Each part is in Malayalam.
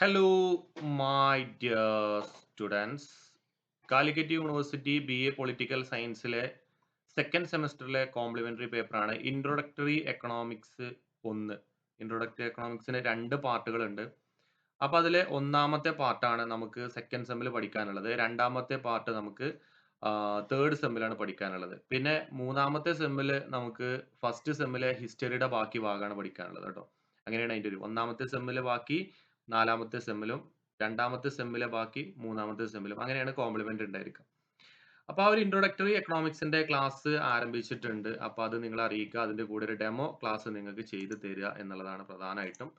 Hello, my dear students. Calicut university B A political സയൻസിലെ second സെമസ്റ്ററിലെ കോംപ്ലിമെന്ററി പേപ്പറാണ് ഇൻട്രൊഡക്ടറി എക്കണോമിക്സ് ഒന്ന്. ഇൻട്രൊഡക്ടറി എക്കണോമിക്സിന് രണ്ട് പാർട്ടുകളുണ്ട്. അപ്പോൾ അതിലെ ഒന്നാമത്തെ പാർട്ടാണ് നമുക്ക് സെക്കൻഡ് സെമ്മിൽ പഠിക്കാനുള്ളത്. രണ്ടാമത്തെ പാർട്ട് നമുക്ക് തേർഡ് സെമ്മിലാണ് പഠിക്കാനുള്ളത്. പിന്നെ മൂന്നാമത്തെ സെമ്മിൽ നമുക്ക് ഫസ്റ്റ് സെമ്മിലെ ഹിസ്റ്ററിയുടെ ബാക്കി ഭാഗമാണ് പഠിക്കാനുള്ളത് കേട്ടോ. അങ്ങനെയാണ് അതിന്റെ ഒരു. ഒന്നാമത്തെ സെമ്മിലെ ബാക്കി നാലാമത്തെ സെമ്മിലും രണ്ടാമത്തെ സെമ്മിലെ ബാക്കി മൂന്നാമത്തെ സെമ്മിലും അങ്ങനെയാണ് കോംപ്ലിമെന്റ് ഉണ്ടായിരിക്കുക. അപ്പോൾ ആ ഒരു ഇൻട്രൊഡക്ടറി എക്കണോമിക്സിന്റെ ക്ലാസ് ആരംഭിച്ചിട്ടുണ്ട്. അപ്പോൾ അത് നിങ്ങൾ അറിയിക്കുക. അതിന്റെ കൂടെ ഒരു ഡെമോ ക്ലാസ് നിങ്ങൾക്ക് ചെയ്തു തരിക എന്നുള്ളതാണ് പ്രധാനമായിട്ടും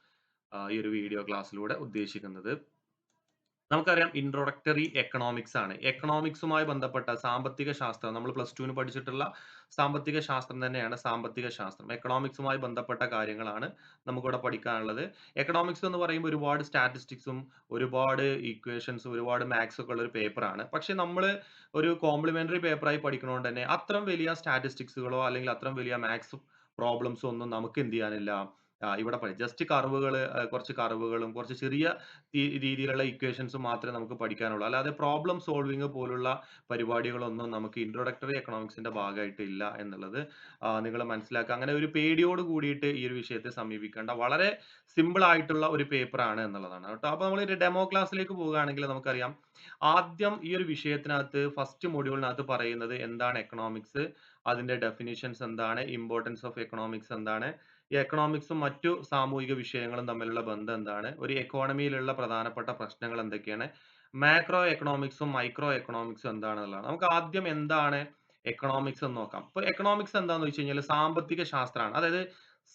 ഈ ഒരു വീഡിയോ ക്ലാസ്സിലൂടെ ഉദ്ദേശിക്കുന്നത്. നമുക്കറിയാം ഇൻട്രോഡക്ടറി എക്കണോമിക്സ് ആണ്. എക്കണോമിക്സുമായി ബന്ധപ്പെട്ട സാമ്പത്തിക ശാസ്ത്രം നമ്മൾ പ്ലസ് ടുവിന് പഠിച്ചിട്ടുള്ള സാമ്പത്തിക ശാസ്ത്രം തന്നെയാണ് സാമ്പത്തിക ശാസ്ത്രം. എക്കണോമിക്സുമായി ബന്ധപ്പെട്ട കാര്യങ്ങളാണ് നമുക്കിവിടെ പഠിക്കാനുള്ളത്. എക്കണോമിക്സ് എന്ന് പറയുമ്പോൾ ഒരുപാട് സ്റ്റാറ്റിസ്റ്റിക്സും ഒരുപാട് ഇക്വേഷൻസും ഒരുപാട് മാത്സ് ഒക്കെ ഉള്ള ഒരു പേപ്പറാണ് പക്ഷെ നമ്മൾ ഒരു കോംപ്ലിമെന്ററി പേപ്പറായി പഠിക്കണോണ്ട് തന്നെ അത്രയും വലിയ സ്റ്റാറ്റിസ്റ്റിക്സുകളോ അല്ലെങ്കിൽ അത്രയും വലിയ മാത്സ് പ്രോബ്ലംസോ ഒന്നും നമുക്ക് എന്ത് ചെയ്യാനില്ല. ഇവിടെ ജസ്റ്റ് കർവുകൾ കുറച്ച് കർവുകളും കുറച്ച് ചെറിയ രീതിയിലുള്ള ഇക്വേഷൻസും മാത്രമേ നമുക്ക് പഠിക്കാനുള്ളൂ. അല്ലാതെ പ്രോബ്ലം സോൾവിങ് പോലുള്ള പരിപാടികളൊന്നും നമുക്ക് ഇൻട്രോഡക്ടറി എക്കണോമിക്സിന്റെ ഭാഗമായിട്ട് ഇല്ല എന്നുള്ളത് നിങ്ങൾ മനസ്സിലാക്കുക. അങ്ങനെ ഒരു പേടിയോട് കൂടിയിട്ട് ഈ ഒരു വിഷയത്തെ സമീപിക്കേണ്ട വളരെ സിമ്പിൾ ആയിട്ടുള്ള ഒരു പേപ്പറാണ് എന്നുള്ളതാണ് കേട്ടോ. അപ്പൊ നമ്മൾ ഒരു ഡെമോ ക്ലാസ്സിലേക്ക് പോവുകയാണെങ്കിൽ നമുക്കറിയാം ആദ്യം ഈ ഒരു വിഷയത്തിനകത്ത് ഫസ്റ്റ് മൊഡ്യൂളിനകത്ത് പറയുന്നത് എന്താണ് എക്കണോമിക്സ് അതിന്റെ ഡെഫിനിഷൻസ് എന്താണ് ഇമ്പോർട്ടൻസ് ഓഫ് എക്കണോമിക്സ് എന്താണ് ഈ എക്കണോമിക്സും മറ്റു സാമൂഹിക വിഷയങ്ങളും തമ്മിലുള്ള ബന്ധം എന്താണ് ഒരു എക്കോണമിയിലുള്ള പ്രധാനപ്പെട്ട പ്രശ്നങ്ങൾ എന്തൊക്കെയാണ് മാക്രോ എക്കണോമിക്സും മൈക്രോ എക്കണോമിക്സും എന്താണെന്നുള്ളതാണ്. നമുക്ക് ആദ്യം എന്താണ് എക്കണോമിക്സ് എന്ന് നോക്കാം. ഇപ്പൊ എക്കണോമിക്സ് എന്താന്ന് വെച്ച് കഴിഞ്ഞാൽ സാമ്പത്തിക ശാസ്ത്രമാണ്. അതായത്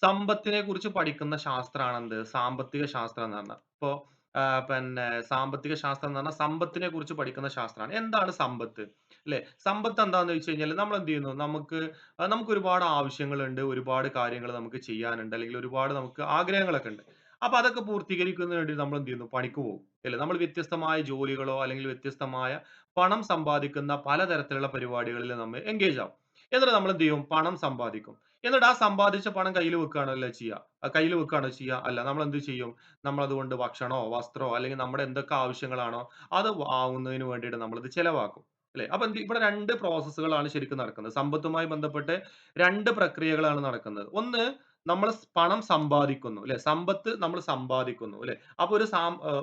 സമ്പത്തിനെ കുറിച്ച് പഠിക്കുന്ന ശാസ്ത്രമാണ് എന്ത്? സാമ്പത്തിക ശാസ്ത്രം എന്ന് പറഞ്ഞാൽ. ഇപ്പോ പിന്നെ സാമ്പത്തിക ശാസ്ത്രം എന്ന് പറഞ്ഞാൽ സമ്പത്തിനെ കുറിച്ച് പഠിക്കുന്ന ശാസ്ത്രമാണ് എന്താണ് സമ്പത്ത്? അല്ലെ? സമ്പത്ത് എന്താന്ന് വെച്ച് കഴിഞ്ഞാൽ നമ്മൾ എന്ത് ചെയ്യുന്നു? നമുക്ക് നമുക്ക് ഒരുപാട് ആവശ്യങ്ങളുണ്ട് ഒരുപാട് കാര്യങ്ങൾ നമുക്ക് ചെയ്യാനുണ്ട് അല്ലെങ്കിൽ ഒരുപാട് നമുക്ക് ആഗ്രഹങ്ങളൊക്കെ ഉണ്ട്. അപ്പൊ അതൊക്കെ പൂർത്തീകരിക്കുന്നതിന് വേണ്ടി നമ്മൾ എന്ത് ചെയ്യുന്നു? പണിക്ക് പോകും. അല്ലെ? നമ്മൾ വ്യത്യസ്തമായ ജോലികളോ അല്ലെങ്കിൽ വ്യത്യസ്തമായ പണം സമ്പാദിക്കുന്ന പലതരത്തിലുള്ള പരിപാടികളിൽ നമ്മൾ എൻഗേജ് ആവും. എന്നിട്ട് നമ്മൾ എന്ത് ചെയ്യും? പണം സമ്പാദിക്കും. എന്നിട്ട് ആ സമ്പാദിച്ച പണം കയ്യിൽ വെക്കുകയാണല്ലോ ചെയ്യുക. കയ്യിൽ വെക്കുകയാണോ ചെയ്യുക അല്ല നമ്മൾ എന്ത് ചെയ്യും? നമ്മൾ അതുകൊണ്ട് ഭക്ഷണമോ വസ്ത്രമോ അല്ലെങ്കിൽ നമ്മുടെ എന്തൊക്കെ ആവശ്യങ്ങളാണോ അത് വാങ്ങുന്നതിന് വേണ്ടിയിട്ട് നമ്മളത് ചെലവാക്കും. അല്ലെ? അപ്പൊ എന്ത് ഇവിടെ രണ്ട് പ്രോസസ്സുകളാണ് ശരിക്കും നടക്കുന്നത്. സമ്പത്തുമായി ബന്ധപ്പെട്ട് രണ്ട് പ്രക്രിയകളാണ് നടക്കുന്നത്. ഒന്ന് നമ്മൾ പണം സമ്പാദിക്കുന്നു. അല്ലെ? സമ്പത്ത് നമ്മൾ സമ്പാദിക്കുന്നു. അല്ലെ? അപ്പൊ ഒരു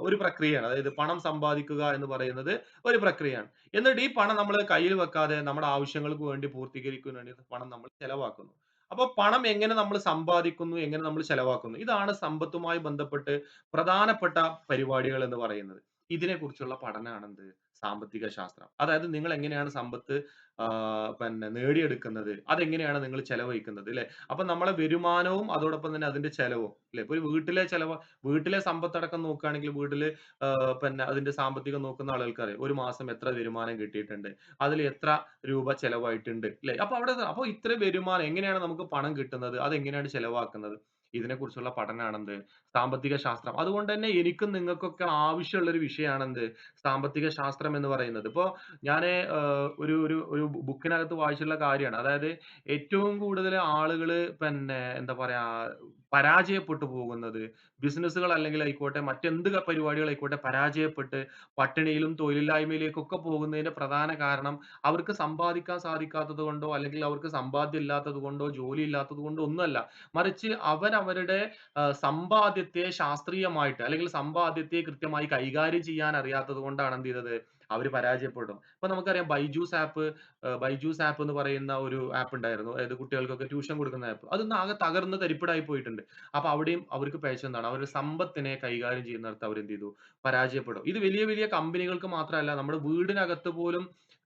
ഒരു പ്രക്രിയയാണ്. അതായത് പണം സമ്പാദിക്കുക എന്ന് പറയുന്നത് ഒരു പ്രക്രിയയാണ്. എന്നിട്ട് ഈ പണം നമ്മൾ കയ്യിൽ വെക്കാതെ നമ്മുടെ ആവശ്യങ്ങൾക്ക് വേണ്ടി പൂർത്തീകരിക്കുന്നതിന് വേണ്ടി പണം നമ്മൾ ചെലവാക്കുന്നു. അപ്പൊ പണം എങ്ങനെ നമ്മൾ സമ്പാദിക്കുന്നു എങ്ങനെ നമ്മൾ ചെലവാക്കുന്നു? ഇതാണ് സമ്പത്തുമായി ബന്ധപ്പെട്ട് പ്രധാനപ്പെട്ട പരിപാടികൾ എന്ന് പറയുന്നത്. ഇതിനെക്കുറിച്ചുള്ള പഠനമാണ് എന്ത് സാമ്പത്തിക ശാസ്ത്രം അതായത് നിങ്ങൾ എങ്ങനെയാണ് സമ്പത്ത് പിന്നെ നേടിയെടുക്കുന്നത് അതെങ്ങനെയാണ് നിങ്ങൾ ചെലവഴിക്കുന്നത് അല്ലെ അപ്പൊ നമ്മളെ വരുമാനവും അതോടൊപ്പം തന്നെ അതിന്റെ ചെലവും അല്ലെ ഒരു വീട്ടിലെ ചെലവ് വീട്ടിലെ സമ്പത്തടക്കം നോക്കുകയാണെങ്കിൽ വീട്ടിൽ പിന്നെ അതിന്റെ സാമ്പത്തികം നോക്കുന്ന ആളുകൾക്ക് അറിയാം ഒരു മാസം എത്ര വരുമാനം കിട്ടിയിട്ടുണ്ട് അതിൽ എത്ര രൂപ ചെലവായിട്ടുണ്ട് അല്ലെ അപ്പൊ അവിടെ അപ്പൊ ഇത്ര വരുമാനം എങ്ങനെയാണ് നമുക്ക് പണം കിട്ടുന്നത് അതെങ്ങനെയാണ് ചെലവാക്കുന്നത്? ഇതിനെക്കുറിച്ചുള്ള പഠനമാണ് എന്ത് സാമ്പത്തിക ശാസ്ത്രം. അതുകൊണ്ട് തന്നെ എനിക്കും നിങ്ങൾക്കൊക്കെ ആവശ്യമുള്ള ഒരു വിഷയമാണ് എന്ത് സാമ്പത്തിക ശാസ്ത്രം എന്ന് പറയുന്നത്. ഇപ്പോ ഞാൻ ഒരു ഒരു ഒരു ബുക്കിനകത്ത് വായിച്ചിട്ടുള്ള കാര്യമാണ്. അതായത് ഏറ്റവും കൂടുതൽ ആളുകൾ പിന്നെ എന്താ പറയാ പരാജയപ്പെട്ടു പോകുന്നത്. ബിസിനസ്സുകൾ അല്ലെങ്കിൽ ആയിക്കോട്ടെ മറ്റെന്ത് പരിപാടികൾ ആയിക്കോട്ടെ പരാജയപ്പെട്ട് പട്ടിണിയിലും തൊഴിലില്ലായ്മയിലേക്കൊക്കെ പോകുന്നതിന്റെ പ്രധാന കാരണം അവർക്ക് സമ്പാദിക്കാൻ സാധിക്കാത്തത് കൊണ്ടോ അല്ലെങ്കിൽ അവർക്ക് സമ്പാദ്യം ഇല്ലാത്തത് കൊണ്ടോ ജോലി ഇല്ലാത്തത് കൊണ്ടോ ഒന്നുമല്ല. മറിച്ച് അവരവരുടെ സമ്പാദ്യത്തെ ശാസ്ത്രീയമായിട്ട് അല്ലെങ്കിൽ സമ്പാദ്യത്തെ കൃത്യമായി കൈകാര്യം ചെയ്യാൻ അറിയാത്തത് കൊണ്ടാണ് എന്ത് ചെയ്തത്? അവർ പരാജയപ്പെടും. ഇപ്പൊ നമുക്കറിയാം ബൈജൂസ് ആപ്പ് ബൈജൂസ് ആപ്പ് എന്ന് പറയുന്ന ഒരു ആപ്പ് ഉണ്ടായിരുന്നു. അതായത് കുട്ടികൾക്കൊക്കെ ട്യൂഷൻ കൊടുക്കുന്ന ആപ്പ്. അതൊന്നും ആകെ തകർന്ന് തരിപ്പടായി പോയിട്ടുണ്ട്. അപ്പൊ അവിടെയും അവർക്ക് പേശ എന്താണ്? അവരുടെ സമ്പത്തിനെ കൈകാര്യം ചെയ്യുന്നിടത്ത് അവർ എന്ത് ചെയ്തു? പരാജയപ്പെടും. ഇത് വലിയ വലിയ കമ്പനികൾക്ക് മാത്രമല്ല നമ്മുടെ വീടിനകത്ത് പോലും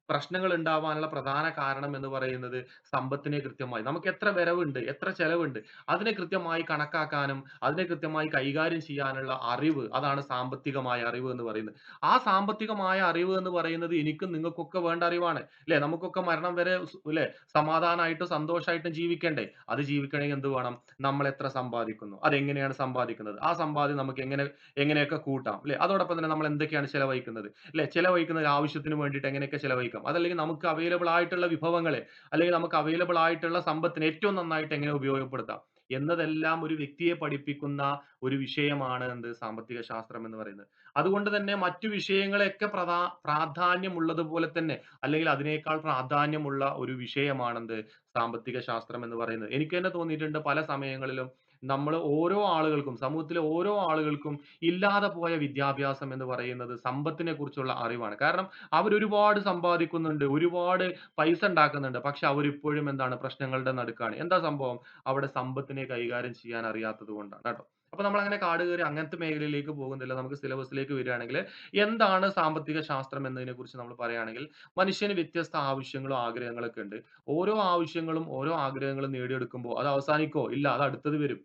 പ്രശ്നങ്ങൾ ഉണ്ടാവാനുള്ള പ്രധാന കാരണം എന്ന് പറയുന്നത് സമ്പത്തിനെ കൃത്യമായി. നമുക്ക് എത്ര വരവുണ്ട് എത്ര ചെലവുണ്ട് അതിനെ കൃത്യമായി കണക്കാക്കാനും അതിനെ കൃത്യമായി കൈകാര്യം ചെയ്യാനുള്ള അറിവ് അതാണ് സാമ്പത്തികമായ അറിവ് എന്ന് പറയുന്നത്. ആ സാമ്പത്തികമായ അറിവ് എന്ന് പറയുന്നത് എനിക്കും നിങ്ങൾക്കൊക്കെ വേണ്ട അറിവാണ്. അല്ലെ? നമുക്കൊക്കെ മരണം വരെ അല്ലെ? സമാധാനമായിട്ടും സന്തോഷമായിട്ടും ജീവിക്കണ്ടേ? അത് ജീവിക്കണമെങ്കിൽ എന്ത് വേണം? നമ്മൾ എത്ര സമ്പാദിക്കുന്നു? അതെങ്ങനെയാണ് സമ്പാദിക്കുന്നത്? ആ സമ്പാദ്യം നമുക്ക് എങ്ങനെ എങ്ങനെയൊക്കെ കൂട്ടാം? അല്ലെ? അതോടൊപ്പം തന്നെ നമ്മൾ എന്തൊക്കെയാണ് ചെലവഴിക്കുന്നത്? അല്ലെ? ചെലവഴിക്കുന്നത് ആവശ്യത്തിന് വേണ്ടിയിട്ട് എങ്ങനെയൊക്കെ ചെലവഴിക്കാം അതല്ലെങ്കിൽ നമുക്ക് അവൈലബിൾ ആയിട്ടുള്ള വിഭവങ്ങളെ അല്ലെങ്കിൽ നമുക്ക് അവൈലബിൾ ആയിട്ടുള്ള സമ്പത്തിന് ഏറ്റവും നന്നായിട്ട് എങ്ങനെ ഉപയോഗപ്പെടുത്താം എന്നതെല്ലാം ഒരു വ്യക്തിയെ പഠിപ്പിക്കുന്ന ഒരു വിഷയമാണ് എന്ത് സാമ്പത്തിക ശാസ്ത്രം എന്ന് പറയുന്നത്. അതുകൊണ്ട് തന്നെ മറ്റു വിഷയങ്ങളെയൊക്കെ പ്രധാ പ്രാധാന്യമുള്ളതുപോലെ തന്നെ അല്ലെങ്കിൽ അതിനേക്കാൾ പ്രാധാന്യമുള്ള ഒരു വിഷയമാണെന്ത് സാമ്പത്തിക ശാസ്ത്രം എന്ന് പറയുന്നത്. എനിക്ക് തന്നെ തോന്നിയിട്ടുണ്ട് പല സമയങ്ങളിലും നമ്മൾ ഓരോ ആളുകൾക്കും സമൂഹത്തിലെ ഓരോ ആളുകൾക്കും ഇല്ലാതെ പോയ വിദ്യാഭ്യാസം എന്ന് പറയുന്നത് സമ്പത്തിനെ കുറിച്ചുള്ള അറിവാണ്. കാരണം അവർ അവരൊരുപാട് സമ്പാദിക്കുന്നുണ്ട്, ഒരുപാട് പൈസ ഉണ്ടാക്കുന്നുണ്ട്. പക്ഷെ അവരിപ്പോഴും എന്താണ് പ്രശ്നങ്ങളുടെ നടുക്കാണ്. എന്താ സംഭവം? അവിടെ സമ്പത്തിനെ കൈകാര്യം ചെയ്യാൻ അറിയാത്തത് കൊണ്ടാണ് കേട്ടോ അപ്പൊ നമ്മൾ അങ്ങനെ കാട് കയറി അങ്ങനത്തെ മേഖലയിലേക്ക് പോകുന്നില്ല. നമുക്ക് സിലബസിലേക്ക് വരികയാണെങ്കിൽ എന്താണ് സാമ്പത്തിക ശാസ്ത്രം എന്നതിനെ കുറിച്ച് നമ്മൾ പറയുകയാണെങ്കിൽ മനുഷ്യന് വ്യത്യസ്ത ആവശ്യങ്ങളും ആഗ്രഹങ്ങളൊക്കെ ഉണ്ട്. ഓരോ ആവശ്യങ്ങളും ഓരോ ആഗ്രഹങ്ങളും നേടിയെടുക്കുമ്പോൾ അത് അവസാനിക്കോ? ഇല്ല. അത് അടുത്തത് വരും.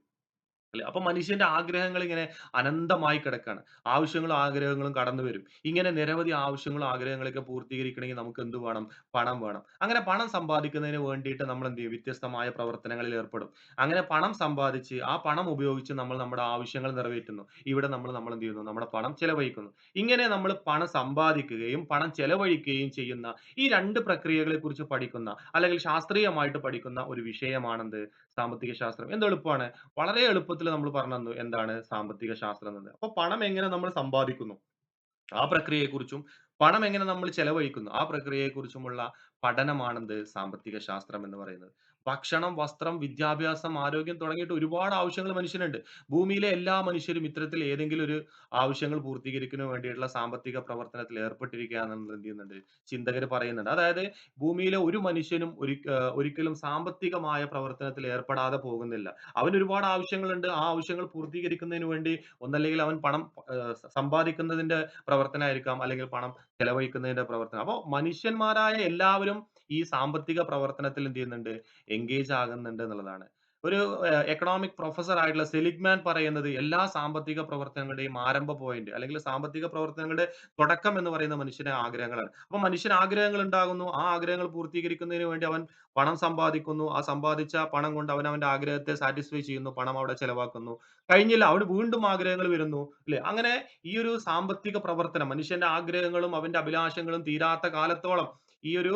അല്ലെ? അപ്പൊ മനുഷ്യന്റെ ആഗ്രഹങ്ങൾ ഇങ്ങനെ അനന്തമായി കിടക്കാണ്. ആവശ്യങ്ങളും ആഗ്രഹങ്ങളും കടന്നു വരും. ഇങ്ങനെ നിരവധി ആവശ്യങ്ങളും ആഗ്രഹങ്ങളൊക്കെ പൂർത്തീകരിക്കണമെങ്കിൽ നമുക്ക് എന്ത് വേണം? പണം വേണം. അങ്ങനെ പണം സമ്പാദിക്കുന്നതിന് വേണ്ടിയിട്ട് നമ്മൾ എന്ത് ചെയ്യും? വ്യത്യസ്തമായ പ്രവർത്തനങ്ങളിൽ ഏർപ്പെടും. അങ്ങനെ പണം സമ്പാദിച്ച് ആ പണം ഉപയോഗിച്ച് നമ്മൾ നമ്മുടെ ആവശ്യങ്ങൾ നിറവേറ്റുന്നു. ഇവിടെ നമ്മൾ നമ്മൾ എന്ത് ചെയ്യുന്നു? നമ്മുടെ പണം ചെലവഴിക്കുന്നു. ഇങ്ങനെ നമ്മൾ പണം സമ്പാദിക്കുകയും പണം ചെലവഴിക്കുകയും ചെയ്യുന്ന ഈ രണ്ട് പ്രക്രിയകളെ കുറിച്ച് പഠിക്കുന്ന അല്ലെങ്കിൽ ശാസ്ത്രീയമായിട്ട് പഠിക്കുന്ന ഒരു വിഷയമാണെന്ത്? സാമ്പത്തിക ശാസ്ത്രം. എന്ത് എളുപ്പമാണ്. വളരെ എളുപ്പത്തിൽ നമ്മൾ പറഞ്ഞു തന്നു എന്താണ് സാമ്പത്തിക ശാസ്ത്രം എന്ന് അപ്പൊ പണം എങ്ങനെ നമ്മൾ സമ്പാദിക്കുന്നു? ആ പ്രക്രിയയെക്കുറിച്ചും പണം എങ്ങനെ നമ്മൾ ചെലവഴിക്കുന്നു? ആ പ്രക്രിയയെക്കുറിച്ചുമുള്ള പഠനമാണെന്ത്? സാമ്പത്തിക ശാസ്ത്രം എന്ന് പറയുന്നത്. ഭക്ഷണം, വസ്ത്രം, വിദ്യാഭ്യാസം, ആരോഗ്യം തുടങ്ങിയിട്ട് ഒരുപാട് ആവശ്യങ്ങൾ മനുഷ്യനുണ്ട്. ഭൂമിയിലെ എല്ലാ മനുഷ്യരും ഇത്തരത്തിൽ ഏതെങ്കിലും ഒരു ആവശ്യങ്ങൾ പൂർത്തീകരിക്കുന്നതിന് വേണ്ടിയിട്ടുള്ള സാമ്പത്തിക പ്രവർത്തനത്തിൽ ഏർപ്പെട്ടിരിക്കുകയാണെന്ന് എന്ത് ചെയ്യുന്നുണ്ട്? ചിന്തകർ പറയുന്നുണ്ട്. അതായത് ഭൂമിയിലെ ഒരു മനുഷ്യനും ഒരിക്ക ഒരിക്കലും സാമ്പത്തികമായ പ്രവർത്തനത്തിൽ ഏർപ്പെടാതെ പോകുന്നില്ല. അവൻ ഒരുപാട് ആവശ്യങ്ങളുണ്ട്. ആ ആവശ്യങ്ങൾ പൂർത്തീകരിക്കുന്നതിന് വേണ്ടി ഒന്നല്ലെങ്കിൽ അവൻ പണം സമ്പാദിക്കുന്നതിന്റെ പ്രവർത്തനമായിരിക്കാം. അല്ലെങ്കിൽ പണം ചെലവഴിക്കുന്നതിന്റെ പ്രവർത്തനം. അപ്പോൾ മനുഷ്യന്മാരായ എല്ലാവരും ഈ സാമ്പത്തിക പ്രവർത്തനത്തിൽ എന്ത് ചെയ്യുന്നുണ്ട്? എൻഗേജ് ആകുന്നുണ്ട് എന്നുള്ളതാണ്. ഒരു എക്കണോമിക് പ്രൊഫസർ ആയിട്ടുള്ള സെലിഗ്മാൻ പറയുന്നത് എല്ലാ സാമ്പത്തിക പ്രവർത്തനങ്ങളുടെയും ആരംഭ പോയിന്റ് അല്ലെങ്കിൽ സാമ്പത്തിക പ്രവർത്തനങ്ങളുടെ തുടക്കം എന്ന് പറയുന്ന മനുഷ്യന്റെ ആഗ്രഹങ്ങളാണ്. അപ്പൊ മനുഷ്യൻ ആഗ്രഹങ്ങൾ ഉണ്ടാകുന്നു. ആ ആഗ്രഹങ്ങൾ പൂർത്തീകരിക്കുന്നതിന് വേണ്ടി അവൻ പണം സമ്പാദിക്കുന്നു. ആ സമ്പാദിച്ച പണം കൊണ്ട് അവൻ അവന്റെ ആഗ്രഹത്തെ സാറ്റിസ്ഫൈ ചെയ്യുന്നു. പണം അവിടെ ചെലവാക്കുന്നു. കഴിഞ്ഞില്ല. അവന് വീണ്ടും ആഗ്രഹങ്ങൾ വരുന്നു. അല്ലെ അങ്ങനെ ഈ ഒരു സാമ്പത്തിക പ്രവർത്തനം മനുഷ്യന്റെ ആഗ്രഹങ്ങളും അവന്റെ അഭിലാഷങ്ങളും തീരാത്ത കാലത്തോളം ഈ ഒരു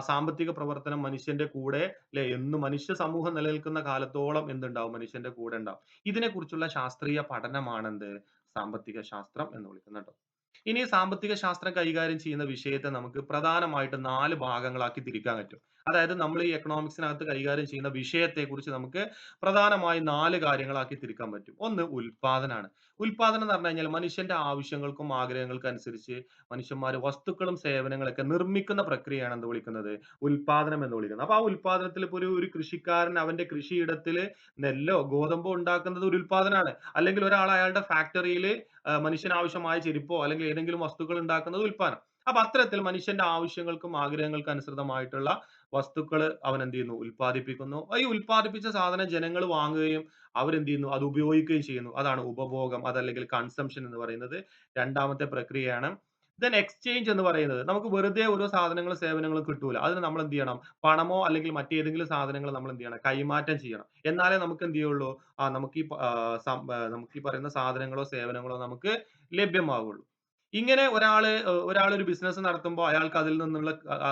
സാമ്പത്തിക പ്രവർത്തനം മനുഷ്യന്റെ കൂടെ അല്ലെ എന്ന് മനുഷ്യ സമൂഹം നിലനിൽക്കുന്ന കാലത്തോളം എന്തുണ്ടാവും? മനുഷ്യന്റെ കൂടെ ഉണ്ടാവും. ഇതിനെക്കുറിച്ചുള്ള ശാസ്ത്രീയ പഠനമാണ് പഠനമാണെന്ത്? സാമ്പത്തിക ശാസ്ത്രം എന്ന് വിളിക്കുന്നത് ട്ടോ. ഇനി സാമ്പത്തിക ശാസ്ത്രം കൈകാര്യം ചെയ്യുന്ന വിഷയത്തെ നമുക്ക് പ്രധാനമായിട്ട് നാല് ഭാഗങ്ങളാക്കി തിരിക്കാൻ പറ്റും. അതായത് നമ്മൾ ഈ എക്കണോമിക്സിനകത്ത് കൈകാര്യം ചെയ്യുന്ന വിഷയത്തെ കുറിച്ച് നമുക്ക് പ്രധാനമായും നാല് കാര്യങ്ങളാക്കി തിരിക്കാൻ പറ്റും. ഒന്ന് ഉൽപ്പാദനാണ്. ഉൽപ്പാദനം എന്ന് പറഞ്ഞു കഴിഞ്ഞാൽ മനുഷ്യന്റെ ആവശ്യങ്ങൾക്കും ആഗ്രഹങ്ങൾക്കും അനുസരിച്ച് മനുഷ്യന്മാർ വസ്തുക്കളും സേവനങ്ങളൊക്കെ നിർമ്മിക്കുന്ന പ്രക്രിയയാണ് എന്ത് വിളിക്കുന്നത്? ഉൽപാദനം എന്ന് വിളിക്കുന്നത്. അപ്പൊ ആ ഉൽപാദനത്തിൽ ഇപ്പൊ ഒരു ഒരു കൃഷിക്കാരൻ അവന്റെ കൃഷിയിടത്തിൽ നെല്ലോ ഗോതമ്പോ ഉണ്ടാക്കുന്നത് ഒരു ഉൽപാദനമാണ് അല്ലെങ്കിൽ ഒരാൾ അയാളുടെ ഫാക്ടറിയിൽ മനുഷ്യന് ആവശ്യമായ ചെരുപ്പോ അല്ലെങ്കിൽ ഏതെങ്കിലും വസ്തുക്കൾ ഉണ്ടാക്കുന്നത് ഉൽപാദനം അപ്പൊ അത്തരത്തിൽ മനുഷ്യന്റെ ആവശ്യങ്ങൾക്കും ആഗ്രഹങ്ങൾക്കും അനുസൃതമായിട്ടുള്ള വസ്തുക്കൾ അവൻ എന്ത് ചെയ്യുന്നു? ഉൽപ്പാദിപ്പിക്കുന്നു. ഈ ഉൽപ്പാദിപ്പിച്ച സാധനം ജനങ്ങൾ വാങ്ങുകയും അവരെന്ത് ചെയ്യുന്നു? അത് ഉപയോഗിക്കുകയും ചെയ്യുന്നു. അതാണ് ഉപഭോഗം അതല്ലെങ്കിൽ കൺസംഷൻ എന്ന് പറയുന്നത് രണ്ടാമത്തെ പ്രക്രിയയാണ്. ദെൻ എക്സ്ചേഞ്ച് എന്ന് പറയുന്നത് നമുക്ക് വെറുതെ ഓരോ സാധനങ്ങളും സേവനങ്ങളും കിട്ടൂല. അതിന് നമ്മൾ എന്ത് ചെയ്യണം? പണമോ അല്ലെങ്കിൽ മറ്റേതെങ്കിലും സാധനങ്ങൾ നമ്മൾ എന്ത് ചെയ്യണം? കൈമാറ്റം ചെയ്യണം. എന്നാലേ നമുക്ക് എന്ത് ചെയ്യുള്ളൂ? ആ നമുക്ക് ഈ നമുക്ക് ഈ പറയുന്ന സാധനങ്ങളോ സേവനങ്ങളോ നമുക്ക് ലഭ്യമാവുള്ളൂ. ഇങ്ങനെ ഒരാൾ ഒരാൾ ഒരു ബിസിനസ് നടത്തുമ്പോൾ അയാൾക്ക് അതിൽ നിന്നുള്ള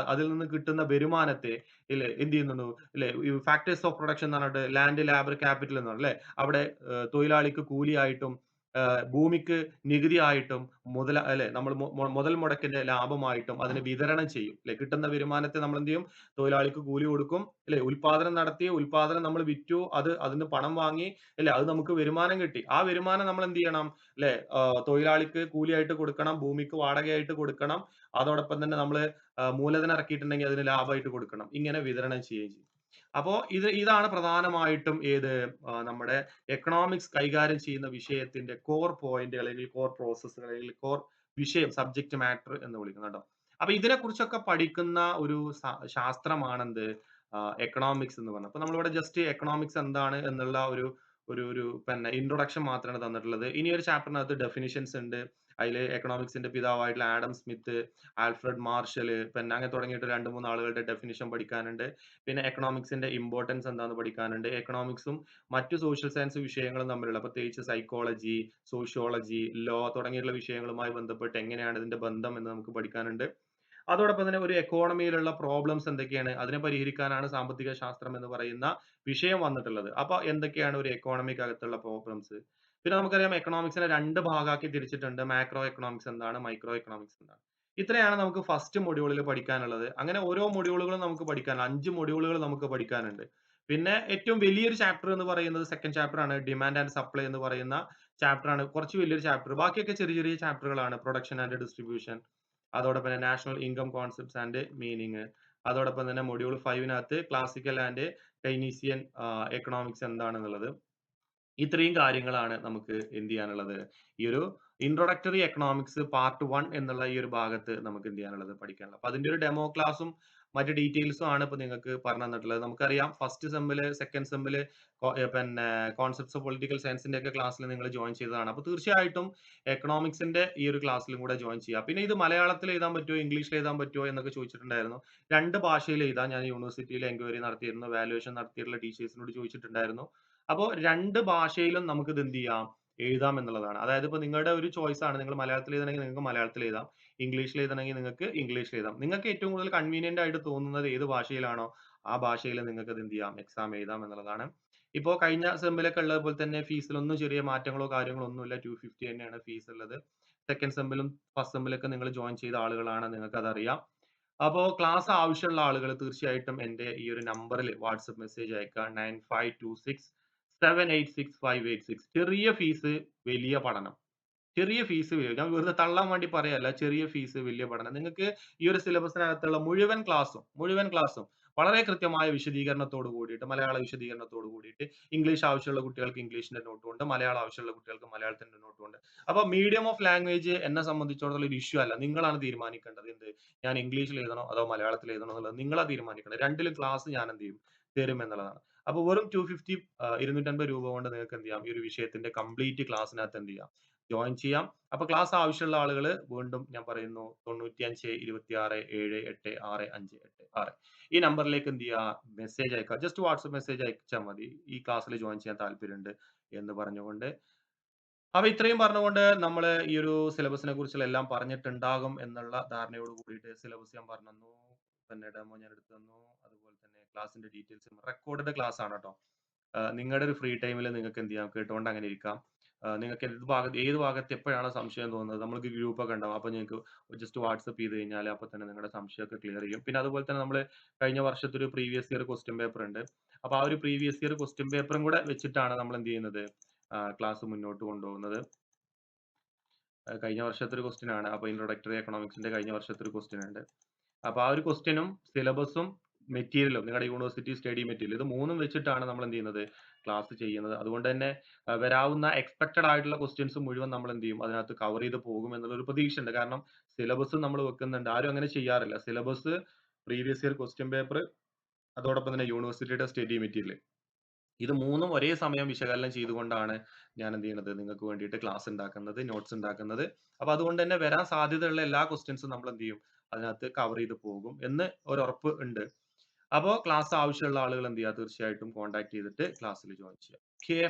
അതിൽ നിന്ന് കിട്ടുന്ന വരുമാനത്തെ ഇല്ലേ എന്ത് ചെയ്യുന്നു ഇല്ലേ ഫാക്ടേഴ്സ് ഓഫ് പ്രൊഡക്ഷൻ എന്ന് പറഞ്ഞിട്ട് ലാൻഡ്, ലേബർ, ക്യാപിറ്റൽ എന്ന് പറഞ്ഞല്ലേ ല്ലേ? അവിടെ തൊഴിലാളിക്ക് കൂലിയായിട്ടും ഭൂമിക്ക് നികുതിയായിട്ടും മുതല അല്ലെ നമ്മൾ മുതൽ മുടക്കിന്റെ ലാഭമായിട്ടും അതിനെ വിതരണം ചെയ്യും. അല്ലെ കിട്ടുന്ന വരുമാനത്തെ നമ്മൾ എന്ത് ചെയ്യും? തൊഴിലാളിക്ക് കൂലി കൊടുക്കും. അല്ലെ ഉൽപാദനം നടത്തി ഉൽപാദനം നമ്മൾ വിറ്റു. അത് അതിന് പണം വാങ്ങി അല്ലെ അത് നമുക്ക് വരുമാനം കിട്ടി. ആ വരുമാനം നമ്മൾ എന്ത് ചെയ്യണം? അല്ലെ തൊഴിലാളിക്ക് കൂലിയായിട്ട് കൊടുക്കണം. ഭൂമിക്ക് വാടകയായിട്ട് കൊടുക്കണം. അതോടൊപ്പം തന്നെ നമ്മൾ മൂലധനം ഇറക്കിയിട്ടുണ്ടെങ്കിൽ അതിന് ലാഭമായിട്ട് കൊടുക്കണം. ഇങ്ങനെ വിതരണം ചെയ്യുകയും ചെയ്യും. അപ്പോ ഇത് ഇതാണ് പ്രധാനമായിട്ടും ഏത് നമ്മുടെ എക്കണോമിക്സ് കൈകാര്യം ചെയ്യുന്ന വിഷയത്തിന്റെ കോർ പോയിന്റ് അല്ലെങ്കിൽ കോർ പ്രോസസ്സുകൾ അല്ലെങ്കിൽ കോർ വിഷയം സബ്ജക്ട് മാറ്റർ എന്ന് വിളിക്കുന്നത് കേട്ടോ അപ്പൊ ഇതിനെ കുറിച്ചൊക്കെ പഠിക്കുന്ന ഒരു ശാസ്ത്രമാണെന്ത്? എക്കണോമിക്സ് എന്ന് പറയുന്നത്. അപ്പൊ നമ്മളിവിടെ ജസ്റ്റ് എക്കണോമിക്സ് എന്താണ് എന്നുള്ള ഒരു ഒരു ഒരു പിന്നെ ഇൻട്രൊഡക്ഷൻ മാത്രമാണ് തന്നിട്ടുള്ളത്. ഇനി ഒരു ചാപ്റ്ററിനകത്ത് ഡെഫിനിഷൻസ് ഉണ്ട്. അതിൽ എക്കണോമിക്സിന്റെ പിതാവായിട്ടുള്ള ആഡം സ്മിത്ത്, ആൽഫ്രഡ് മാർഷൽ പിന്നെ അങ്ങനെ തുടങ്ങിയിട്ട് 2, 3 ആളുകളുടെ ഡെഫിനിഷൻ പഠിക്കാനുണ്ട്. പിന്നെ എക്കണോമിക്സിന്റെ ഇമ്പോർട്ടൻസ് എന്താണെന്ന് പഠിക്കാനുണ്ട്. എക്കണോമിക്സും മറ്റു സോഷ്യൽ സയൻസ് വിഷയങ്ങളും തമ്മിലുള്ള പ്രത്യേകിച്ച് സൈക്കോളജി, സോഷ്യോളജി, ലോ തുടങ്ങിയിട്ടുള്ള വിഷയങ്ങളുമായി ബന്ധപ്പെട്ട് എങ്ങനെയാണ് ഇതിന്റെ ബന്ധം എന്ന് നമുക്ക് പഠിക്കാനുണ്ട്. അതോടൊപ്പം തന്നെ ഒരു എക്കോണമിയിലുള്ള പ്രോബ്ലംസ് എന്തൊക്കെയാണ് അതിനെ പരിഹരിക്കാനാണ് സാമ്പത്തിക ശാസ്ത്രം എന്ന് പറയുന്ന വിഷയം വന്നിട്ടുള്ളത് അപ്പൊ എന്തൊക്കെയാണ് ഒരു എക്കോണമിക്ക് അകത്തുള്ള പ്രോബ്ലംസ് പിന്നെ നമുക്കറിയാം എക്കണോമിക്സിനെ രണ്ട് ഭാഗമാക്കി തിരിച്ചിട്ടുണ്ട്. മാക്രോ എക്കണോമിക്സ് എന്താണ്? മൈക്രോ എക്കണോമിക്സ് എന്താണ്? ഇത്രയാണ് നമുക്ക് ഫസ്റ്റ് മൊഡ്യൂളിൽ പഠിക്കാനുള്ളത്. അങ്ങനെ ഓരോ മൊഡ്യൂളുകളും നമുക്ക് പഠിക്കാൻ അഞ്ച് മൊഡ്യൂളുകൾ നമുക്ക് പഠിക്കാനുണ്ട്. പിന്നെ ഏറ്റവും വലിയൊരു ചാപ്റ്റർ എന്ന് പറയുന്നത് സെക്കൻഡ് ചാപ്റ്റർ ആണ്. ഡിമാൻഡ് ആൻഡ് സപ്ലൈ എന്ന് പറയുന്ന ചാപ്റ്റർ ആണ്. കുറച്ച് വലിയൊരു ചാപ്റ്റർ ബാക്കിയൊക്കെ ചെറിയ ചെറിയ ചാപ്റ്ററുകളാണ് പ്രൊഡക്ഷൻ ആൻഡ് ഡിസ്ട്രിബ്യൂഷൻ അതോടൊപ്പം തന്നെ national income concepts and meaning അതോടൊപ്പം തന്നെ മൊഡ്യൂൾ ഫൈവിനകത്ത് ക്ലാസിക്കൽ ആൻഡ് കൈനീസിയൻ എക്കണോമിക്സ് എന്താണെന്നുള്ളത്. ഇത്രയും കാര്യങ്ങളാണ് നമുക്ക് എന്ത് ചെയ്യാനുള്ളത്. ഈ ഒരു ഇൻട്രൊഡക്ടറി എക്കണോമിക്സ് പാർട്ട് വൺ എന്നുള്ള ഈ ഒരു ഭാഗത്ത് നമുക്ക് എന്ത് ചെയ്യാനുള്ളത് പഠിക്കാനുള്ളത്. അപ്പൊ അതിന്റെ ഒരു ഡെമോ ക്ലാസ്സും മറ്റു ഡീറ്റെയിൽസും ആണ് ഇപ്പൊ നിങ്ങൾക്ക് പറഞ്ഞു തന്നിട്ടുള്ളത്. നമുക്കറിയാം ഫസ്റ്റ് സെമ്മിൽ സെക്കൻഡ് സെമ്മിൽ പിന്നെ കോൺസെപ്റ്റ്സ് ഓഫ് പൊളിറ്റിക്കൽ സയൻസിന്റെ ഒക്കെ ക്ലാസ്സിൽ നിങ്ങൾ ജോയിൻ ചെയ്തതാണ്. അപ്പൊ തീർച്ചയായിട്ടും എക്കണോമിക്സിന്റെ ഈ ഒരു ക്ലാസ്സിലും കൂടെ ജോയിൻ ചെയ്യുക. പിന്നെ ഇത് മലയാളത്തിൽ എഴുതാൻ പറ്റുമോ ഇംഗ്ലീഷിൽ എഴുതാൻ പറ്റുമോ എന്നൊക്കെ ചോദിച്ചിട്ടുണ്ടായിരുന്നു. രണ്ട് ഭാഷയിൽ എഴുതാൻ ഞാൻ യൂണിവേഴ്സിറ്റിയിൽ എൻക്വയറി നടത്തിയിരുന്നു വാലുവേഷൻ നടത്തിയിട്ടുള്ള ടീച്ചേഴ്സിനോട് ചോദിച്ചിട്ടുണ്ടായിരുന്നു. അപ്പോൾ രണ്ട് ഭാഷയിലും നമുക്ക് ഇത് എന്ത് ചെയ്യാം? എഴുതാം എന്നുള്ളതാണ്. അതായത് ഇപ്പൊ നിങ്ങളുടെ ഒരു ചോയ്സ് ആണ്. നിങ്ങൾ മലയാളത്തിൽ എഴുതണമെങ്കിൽ നിങ്ങൾക്ക് മലയാളത്തിൽ എഴുതാം. ഇംഗ്ലീഷിൽ എഴുതണമെങ്കിൽ നിങ്ങൾക്ക് ഇംഗ്ലീഷിൽ എഴുതാം. നിങ്ങൾക്ക് ഏറ്റവും കൂടുതൽ കൺവീനിയന്റ് ആയിട്ട് തോന്നുന്നത് ഏത് ഭാഷയിലാണോ ആ ഭാഷയിൽ നിങ്ങൾക്ക് ഇത് എന്ത് ചെയ്യാം? എക്സാം എഴുതാം എന്നുള്ളതാണ്. ഇപ്പോൾ കഴിഞ്ഞ സെമ്മിലൊക്കെ ഉള്ളത് പോലെ തന്നെ ഫീസിലൊന്നും ചെറിയ മാറ്റങ്ങളോ കാര്യങ്ങളോ ഒന്നുമില്ല ടു ഫിഫ്റ്റി തന്നെയാണ് ഫീസ് ഉള്ളത്. സെക്കൻഡ് സെമ്മിലും ഫസ്റ്റ് സെമ്മിലൊക്കെ നിങ്ങൾ ജോയിൻ ചെയ്ത ആളുകളാണ്. നിങ്ങൾക്ക് അതറിയാം അപ്പോൾ ക്ലാസ് ആവശ്യമുള്ള ആളുകൾ തീർച്ചയായിട്ടും എന്റെ ഈ ഒരു നമ്പറിൽ വാട്സപ്പ് മെസ്സേജ് അയക്കുക nine five two six seven eight six five eight six ചെറിയ ഫീസ് വലിയ പഠനം. ചെറിയ ഫീസ് ഞാൻ വെറുതെ തള്ളാൻ വേണ്ടി പറയല്ല. ചെറിയ ഫീസ് വലിയ പഠനം. നിങ്ങൾക്ക് ഈ ഒരു സിലബസിനകത്തുള്ള മുഴുവൻ ക്ലാസ്സും മുഴുവൻ ക്ലാസ്സും വളരെ കൃത്യമായ വിശദീകരണത്തോട് കൂടിയിട്ട് മലയാള വിശദീകരണത്തോട് കൂടിയിട്ട് ഇംഗ്ലീഷ് ആവശ്യമുള്ള കുട്ടികൾക്ക് ഇംഗ്ലീഷിന്റെ നോട്ടും ഉണ്ട് മലയാളം ആവശ്യമുള്ള കുട്ടികൾക്ക് മലയാളത്തിന്റെ നോട്ടും ഉണ്ട്. അപ്പൊ മീഡിയം ഓഫ് ലാംഗ്വേജ് എന്നെ സംബന്ധിച്ചിടത്തോളം ഒരു ഇഷ്യൂ അല്ല. നിങ്ങളാണ് തീരുമാനിക്കേണ്ടത്. എന്ത്? ഞാൻ ഇംഗ്ലീഷിൽ എഴുതണോ അതോ മലയാളത്തിൽ എഴുതണോ എന്നുള്ളത് നിങ്ങളാ തീരുമാനിക്കണം രണ്ടിലും ക്ലാസ് ഞാൻ എന്ത് ചെയ്യും? തരും എന്നുള്ളതാണ്. അപ്പൊ വെറും ടു ഫിഫ്റ്റി ഇരുന്നൂറ്റൻപത് രൂപ കൊണ്ട് നിങ്ങൾക്ക് എന്ത് ചെയ്യാം? ഈ ഒരു വിഷയത്തിന്റെ കംപ്ലീറ്റ് ക്ലാസ്സിനകത്ത് എന്ത് ചെയ്യാം? ജോയിൻ ചെയ്യാം. അപ്പൊ ക്ലാസ് ആവശ്യമുള്ള ആളുകൾ വീണ്ടും ഞാൻ പറയുന്നു തൊണ്ണൂറ്റി അഞ്ച് ഇരുപത്തി ആറ് ഏഴ് എട്ട് ആറ് അഞ്ച് എട്ട് ആറ്. ഈ നമ്പറിലേക്ക് എന്ത് ചെയ്യുക മെസ്സേജ് അയക്കുക ജസ്റ്റ് വാട്സപ്പ് മെസ്സേജ് അയച്ചാൽ മതി. ഈ ക്ലാസ്സിൽ ജോയിൻ ചെയ്യാൻ താല്പര്യമുണ്ട് എന്ന് പറഞ്ഞുകൊണ്ട്. അപ്പൊ ഇത്രയും പറഞ്ഞുകൊണ്ട് നമ്മൾ ഈ ഒരു സിലബസിനെ കുറിച്ചുള്ള എല്ലാം പറഞ്ഞിട്ടുണ്ടാകും എന്നുള്ള ധാരണയോട് കൂടിയിട്ട് സിലബസ് ഞാൻ പറഞ്ഞു തന്നു ഡെമോ ഞാൻ എടുത്തു തന്നു. അതുപോലെ തന്നെ ക്ലാസിന്റെ ഡീറ്റെയിൽസ് റെക്കോർഡഡ് ക്ലാസ് ആണ് കേട്ടോ നിങ്ങളുടെ ഒരു ഫ്രീ ടൈമിൽ നിങ്ങൾക്ക് എന്ത് ചെയ്യാം? കേട്ടുകൊണ്ട് അങ്ങനെ ഇരിക്കാം. നിങ്ങൾക്ക് ഏത് ഭാഗത്ത് ഏത് ഭാഗത്ത് എപ്പോഴാണ് സംശയം തോന്നുന്നത് നമ്മൾക്ക് ഗ്രൂപ്പ് ഒക്കെ ഉണ്ടാവും. അപ്പോൾ നിങ്ങൾക്ക് ജസ്റ്റ് വാട്സപ്പ് ചെയ്ത് കഴിഞ്ഞാൽ അപ്പോൾ തന്നെ നിങ്ങളുടെ സംശയമൊക്കെ ക്ലിയർ ചെയ്യും. പിന്നെ അതുപോലെ തന്നെ നമ്മൾ കഴിഞ്ഞ വർഷത്തെ ഒരു പ്രീവിയസ് ഇയർ ക്വസ്റ്റ്യൻ പേപ്പർ ഉണ്ട്. അപ്പോൾ ആ ഒരു പ്രീവിയസ് ഇയർ ക്വസ്റ്റ്യൻ പേപ്പറും കൂടെ വെച്ചിട്ടാണ് നമ്മൾ എന്ത് ചെയ്യുന്നത്? ക്ലാസ് മുന്നോട്ട് കൊണ്ടുപോകുന്നത്. കഴിഞ്ഞ വർഷത്തെ ഒരു ക്വസ്റ്റ്യൻ ആണ് അപ്പോൾ ഇൻട്രൊഡക്ടറി എക്കണോമിക്സിന്റെ കഴിഞ്ഞ വർഷത്തെ ഒരു ക്വസ്റ്റ്യൻ ഉണ്ട്. അപ്പോൾ ആ ഒരു ക്വസ്റ്റ്യനും സിലബസും മെറ്റീരിയലും നിങ്ങളുടെ യൂണിവേഴ്സിറ്റി സ്റ്റഡി മെറ്റീരിയൽ ഇത് മൂന്നും വെച്ചിട്ടാണ് നമ്മൾ എന്ത് ചെയ്യുന്നത്? ക്ലാസ് ചെയ്യുന്നത്. അതുകൊണ്ട് തന്നെ വരാവുന്ന എക്സ്പെക്റ്റഡ് ആയിട്ടുള്ള ക്വസ്റ്റ്യൻസ് മുഴുവൻ നമ്മൾ എന്ത് ചെയ്യും? അതിനകത്ത് കവർ ചെയ്ത് പോകും എന്നുള്ളൊരു പ്രതീക്ഷയുണ്ട്. കാരണം സിലബസ് നമ്മൾ വെക്കുന്നുണ്ട്. ആരും അങ്ങനെ ചെയ്യാറില്ല. Syllabus previous year question paper അതോടൊപ്പം തന്നെ യൂണിവേഴ്സിറ്റിയുടെ സ്റ്റഡി മെറ്റീരിയൽ ഇത് മൂന്നും ഒരേ സമയം വിശകലനം ചെയ്തുകൊണ്ടാണ് ഞാൻ എന്ത് ചെയ്യുന്നത്? നിങ്ങൾക്ക് വേണ്ടിയിട്ട് ക്ലാസ് ഉണ്ടാക്കുന്നത് നോട്ട്സ് ഉണ്ടാക്കുന്നത്. അപ്പൊ അതുകൊണ്ട് തന്നെ വരാൻ സാധ്യതയുള്ള എല്ലാ ക്വസ്റ്റ്യൻസും നമ്മൾ എന്ത് ചെയ്യും? അതിനകത്ത് കവർ ചെയ്ത് പോകും എന്ന് ഒരു ഉറപ്പ് ഉണ്ട്. അപ്പോൾ ക്ലാസ് ആവശ്യമുള്ള ആളുകൾ എന്ത് ചെയ്യുക? തീർച്ചയായിട്ടും കോൺടാക്ട് ചെയ്തിട്ട് ക്ലാസ്സിൽ ജോയിൻ ചെയ്യാം ഓക്കെ